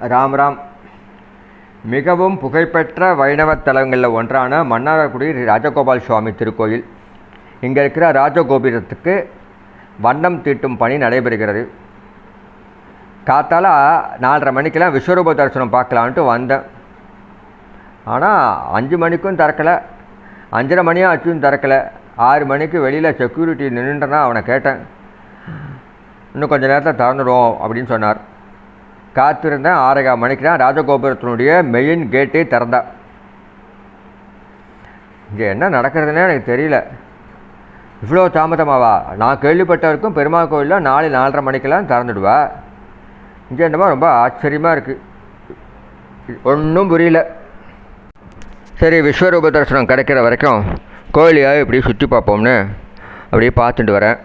ராம் ராம். மிகவும் புகழ்பெற்ற வைணவ தலங்களில் ஒன்றான மன்னார்குடி ராஜகோபால் சுவாமி திருக்கோயில். இங்கே இருக்கிற ராஜகோபுரத்துக்கு வண்ணம் தீட்டும் பணி நடைபெறுகிறது. காத்தால நாலரை மணிக்கெலாம் விஸ்வரூப தரிசனம் பார்க்கலான்ட்டு வந்தேன். ஆனால் அஞ்சு மணிக்கும் திறக்கலை. அஞ்சரை மணியும் ஆச்சும் திறக்கலை. ஆறு மணிக்கு வெளியில் செக்யூரிட்டி நின்றுட்டேன்னா அவனை கேட்டேன். இன்னும் கொஞ்சம் நேரத்தில் திறந்துடுவோம் அப்படின்னு சொன்னார். காத்திருந்தேன் ஆறரை மணிக்கு தான் ராஜகோபுரத்தினுடைய மெயின் கேட்டே திறந்தா. இங்கே என்ன நடக்கிறதுனே எனக்கு தெரியல. இவ்வளோ தாமதமாவா? நான் கேள்விப்பட்ட வரைக்கும் பெருமாள் கோயிலில் நாலு நாலரை மணிக்கெல்லாம் திறந்துடுவா. இங்கே என்னமோ ரொம்ப ஆச்சரியமாக இருக்குது ஒன்றும் புரியல. சரி விஸ்வரூப தரிசனம் கிடைக்கிற வரைக்கும் கோயிலையாக இப்படி சுற்றி பார்ப்போம்னு அப்படியே பார்த்துட்டு வரேன்.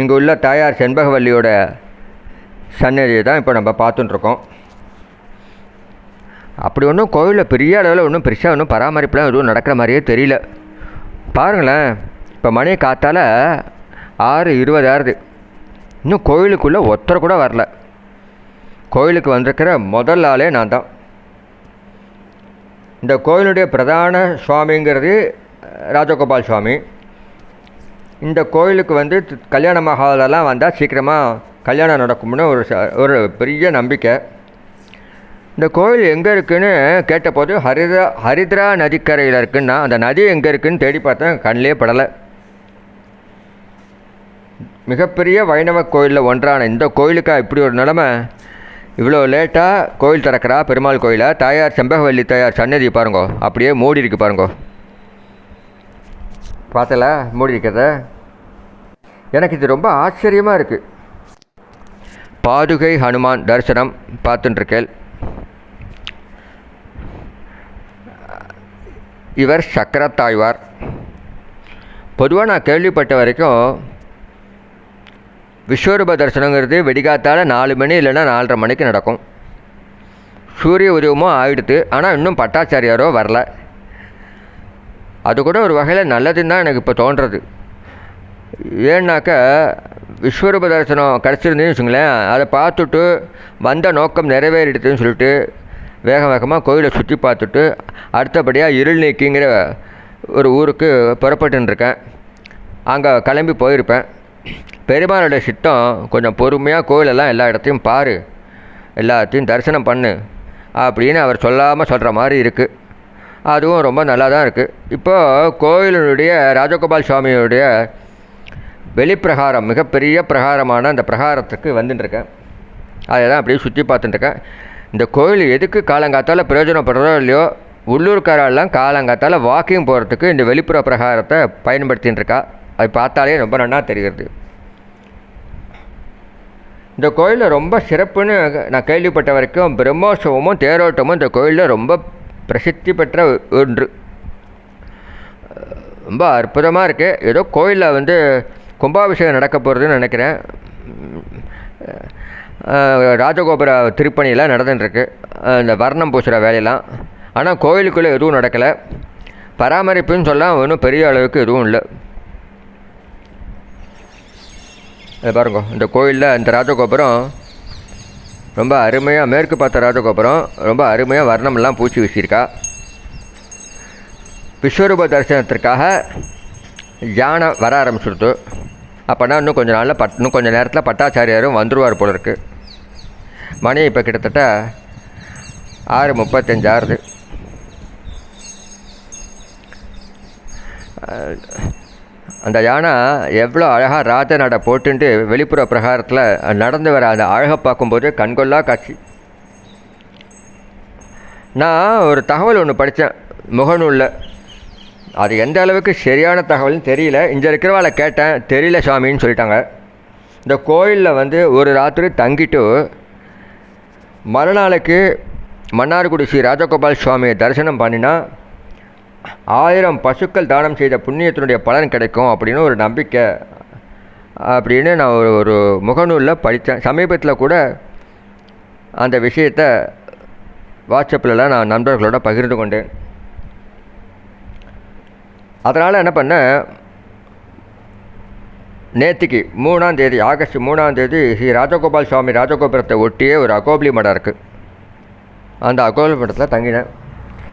இங்கே உள்ள தாயார் செண்பகவல்லியோட சன்னதியை தான் இப்போ நம்ம பார்த்துட்டுருக்கோம். அப்படி ஒன்றும் கோவிலில் பெரிய அளவில் ஒன்றும் பெருசாக ஒன்றும் பராமரிப்புலாம் எதுவும் நடக்கிற மாதிரியே தெரியல. பாருங்களேன் இப்போ மணி காத்தால் ஆறு இருபது ஆறுது. இன்னும் கோயிலுக்குள்ளே ஒருத்தர் கூட வரல. கோயிலுக்கு வந்திருக்கிற முதல் ஆளே நான் தான். இந்த கோயிலுடைய பிரதான சுவாமிங்கிறது ராஜகோபால் சுவாமி. இந்த கோயிலுக்கு வந்து கல்யாண மகாலெல்லாம் வந்தால் சீக்கிரமாக கல்யாணம் நடக்கும்னு ஒரு ச- ஒரு பெரிய நம்பிக்கை. இந்த கோயில் எங்கே இருக்குதுன்னு கேட்டபோது ஹரிதா ஹரித்ரா நதிக்கரையில் இருக்குன்னா அந்த நதி எங்கே இருக்குன்னு தேடி பார்த்தேன் கண்ணிலே படலை. மிகப்பெரிய வைணவ கோயிலில் ஒன்றான இந்த கோயிலுக்கா இப்படி ஒரு நிலமை? இவ்வளோ லேட்டாக கோயில் திறக்கிறா பெருமாள் கோயிலை? தாயார் செம்பகவல்லி தாயார் சன்னதி பாருங்கோ அப்படியே மூடி இருக்கு பாருங்கோ. பார்த்தல மூடி இருக்கிறத? எனக்கு இது ரொம்ப ஆச்சரியமாக இருக்குது பாதுகை ஹனுமான் தரிசனம் பார்த்துட்டுருக்கேன் இவர் சக்கரத்தாழ்வார். பொதுவாக நான் கேள்விப்பட்ட வரைக்கும் விஸ்வரூப தரிசனங்கிறது வெடிகாத்தால் நாலு மணி இல்லைன்னா நாலரை மணிக்கு நடக்கும். சூரிய உதயமும் ஆகிடுது ஆனால் இன்னும் பட்டாச்சாரியாரோ வரல. அது கூட ஒரு வகையில் நல்லதுன்னு தான் எனக்கு இப்போ தோன்றது. ஏன்னாக்கா விஸ்வரூப தரிசனம் கிடச்சிருந்தேன்னு வச்சுங்களேன் அதை பார்த்துட்டு வந்த நோக்கம் நிறைவேறிடுதுன்னு சொல்லிட்டு வேக வேகமாக கோயிலை சுற்றி பார்த்துட்டு அடுத்தபடியாக இருள் நீக்கிங்கிற ஒரு ஊருக்கு புறப்பட்டுன்னு இருக்கேன் அங்கே கிளம்பி போயிருப்பேன். பெருமாளோட சித்தம் கொஞ்சம் பொறுமையாக கோயிலெல்லாம் எல்லா இடத்தையும் பாரு எல்லாத்தையும் தரிசனம் பண்ணு அப்படின்னு அவர் சொல்லாமல் சொல்கிற மாதிரி இருக்குது அதுவும் ரொம்ப நல்லா தான் இருக்குது இப்போது கோயிலினுடைய ராஜகோபால் சுவாமியுடைய வெளிப்பிரகாரம் மிகப்பெரிய பிரகாரமான அந்த பிரகாரத்துக்கு வந்துட்டுருக்கேன். அதை தான் அப்படியே சுற்றி பார்த்துட்டுருக்கேன். இந்த கோயில் எதுக்கு காலங்காத்தால் பிரயோஜனப்படுறதோ இல்லையோ உள்ளூர்காரெல்லாம் காலங்காத்தால் வாக்கிங் போகிறதுக்கு இந்த வெளிப்புற பிரகாரத்தை பயன்படுத்தின்னு இருக்கா அது பார்த்தாலே ரொம்ப நன்னா தெரிகிறது. இந்த கோயிலில் ரொம்ப சிறப்புன்னு நான் கேள்விப்பட்ட வரைக்கும் பிரம்மோற்சவமும் தேரோட்டமும் இந்த கோயிலில் ரொம்ப பிரசித்தி பெற்ற ஒன்று. ரொம்ப அற்புதமாக இருக்குது ஏதோ கோயிலில் வந்து கும்பாபிஷேகம் நடக்க போகிறதுன்னு நினைக்கிறேன். ராஜகோபுர திருப்பணியெல்லாம் நடந்துட்டுருக்கு. இந்த வர்ணம் பூசுகிற வேலையெல்லாம். ஆனால் கோயிலுக்குள்ளே எதுவும் நடக்கலை. பராமரிப்புன்னு சொல்ல ஒன்றும் பெரிய அளவுக்கு எதுவும் இல்லை. பாருங்க. இந்த கோயிலில் இந்த ராஜகோபுரம் ரொம்ப அருமையாக மேற்கு பார்த்த ராஜகோபுரம் ரொம்ப அருமையாக வர்ணமெல்லாம் பூச்சி வீசியிருக்கா. விஸ்வரூப தரிசனத்திற்காக யானை வர ஆரம்பிச்சிருது அப்போனா இன்னும் கொஞ்சம் நாளில் பட் இன்னும் கொஞ்சம் நேரத்தில் பட்டாச்சாரியாரும் வந்துடுவார் போல இருக்கு. மணி இப்போ கிட்டத்தட்ட ஆறு முப்பத்தஞ்சு ஆறுது அந்த யானை எவ்வளோ அழகாக ராஜ நட போட்டுன்ட்டு வெளிப்புற பிரகாரத்தில் நடந்து வர அந்த அழகை பார்க்கும்போது கண்கொள்ளா காட்சி. நான் ஒரு தகவல் ஒன்று படித்தேன் முகநூலில். அது எந்த அளவுக்கு சரியான தகவல்னு தெரியல. இங்கே இருக்கிறவாளை கேட்டேன் தெரியல சாமின்னு சொல்லிட்டாங்க. இந்த கோயிலில் வந்து ஒரு ராத்திரி தங்கிட்டு மறுநாளைக்கு மன்னார்குடி ஸ்ரீ ராஜகோபால் சுவாமியை தரிசனம் பண்ணினா ஆயிரம் பசுக்கள் தானம் செய்த புண்ணியத்தினுடைய பலன் கிடைக்கும் அப்படின்னு ஒரு நம்பிக்கை. அப்படின்னு நான் ஒரு ஒரு முகநூலில் படித்தேன். சமீபத்தில் கூட அந்த விஷயத்தை வாட்ஸ்அப்லலாம் நான் நண்பர்களோட பகிர்ந்து கொண்டேன். அதனால் என்ன பண்ணேன்? நேற்றுக்கு மூணாம் தேதி ஆகஸ்ட் மூணாம் தேதி ஸ்ரீ ராஜகோபால் சுவாமி ராஜகோபுரத்தை ஒட்டியே ஒரு அகோபலி மடம் இருக்குது அந்த அகோபலி மடத்தில் தங்கினேன்.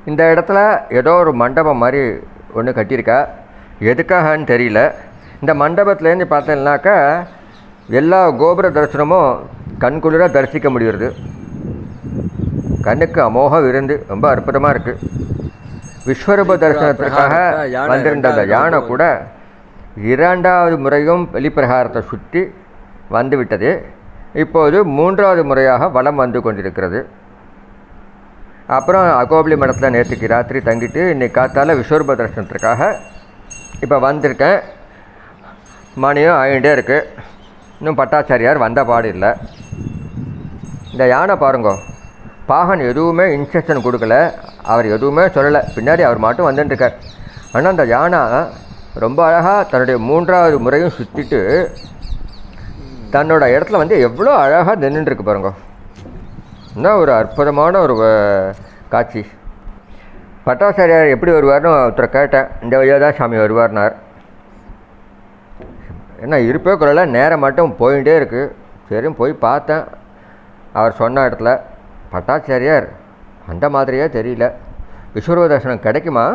இந்த இடத்துல ஏதோ ஒரு மண்டபம் மாதிரி ஒன்று கட்டியிருக்கா. எதுக்காகன்னு தெரியல. இந்த மண்டபத்துலேருந்து பார்த்தேன்னாக்கா எல்லா கோபுர தரிசனமும் கண்குளிர தரிசிக்க முடியுறது. கண்ணுக்கு அமோக விருந்து. ரொம்ப அற்புதமாக இருக்குது விஸ்வரூப தரிசனத்திற்காக வந்திருந்த அந்த யானை கூட இரண்டாவது முறையும் வெளிப்பிரகாரத்தை சுற்றி வந்துவிட்டது. இப்போது மூன்றாவது முறையாக வலம் வந்து கொண்டிருக்கிறது. அப்புறம் அகோபிலி மடத்தில் நேற்றுக்கு ராத்திரி தங்கிட்டு இன்றைக்கி காத்தால விஸ்வரூப தரிசனத்துக்காக இப்போ வந்திருக்கேன். மணியும் ஆகிட்டே இருக்குது இன்னும் பட்டாச்சாரியார் வந்த பாடு இல்லை. இந்த யானை பாருங்க பாகன் எதுவுமே இன்ஸ்ட்ரக்ஷன் கொடுக்கல. அவர் எதுவுமே சொல்லலை. பின்னாடி அவர் மட்டும் வந்துட்டுருக்கார் ஆனால் அந்த யானை ரொம்ப அழகாக தன்னுடைய மூன்றாவது முறையும் சுற்றிட்டு தன்னோட இடத்துல வந்து எவ்வளோ அழகாக நின்றுருக்கு பாருங்க. என்ன ஒரு அற்புதமான ஒரு காட்சி. பட்டாசாரியார் எப்படி வருவார்னு ஒருத்தரை கேட்டேன். இந்த வழியாக தான் சாமி வருவார்னார். என்ன இருப்பே குரல நேரம் மட்டும் போயிட்டே இருக்குது சரி போய் பார்த்தேன். அவர் சொன்ன இடத்துல பட்டாச்சாரியார் அந்த மாதிரியே தெரியல. விஸ்வரூப தரிசனம் கிடைக்குமா?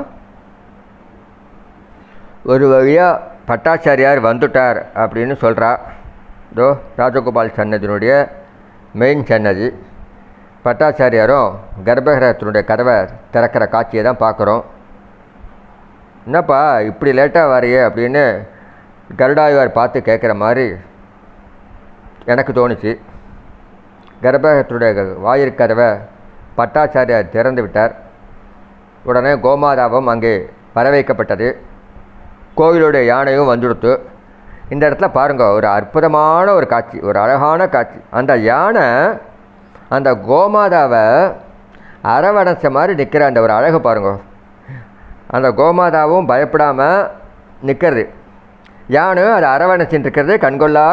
ஒரு வழியாக பட்டாச்சாரியார் வந்துட்டார் அப்படின்னு சொல்கிறா இதோ ராஜகோபால் சன்னதியினுடைய மெயின் சன்னதி. பட்டாச்சாரியாரும் கர்ப்பகிரகத்தினுடைய கதவை திறக்கிற காட்சியை தான் பார்க்குறோம். என்னப்பா இப்படி லேட்டாக வரையே? அப்படின்னு கருடாயுவார் பார்த்து கேட்குற மாதிரி எனக்கு தோணுச்சு. கர்ப்பகிரகத்துடைய வாயிற்கதவை பட்டாச்சாரியார் திறந்து விட்டார். உடனே கோமாதாவும் அங்கே வரவைக்கப்பட்டது கோவிலுடைய யானையும் வந்துடுத்து. இந்த இடத்துல பாருங்கள் ஒரு அற்புதமான ஒரு காட்சி ஒரு அழகான காட்சி. அந்த யானை அந்த கோமாதாவை அரவணைச்ச மாதிரி நிற்கிற அந்த ஒரு அழகு பாருங்க. அந்த கோமாதாவும் பயப்படாமல் நிற்கிறது யானும் அதை அரவணைச்சின்னு இருக்கிறது கண்கொள்ளா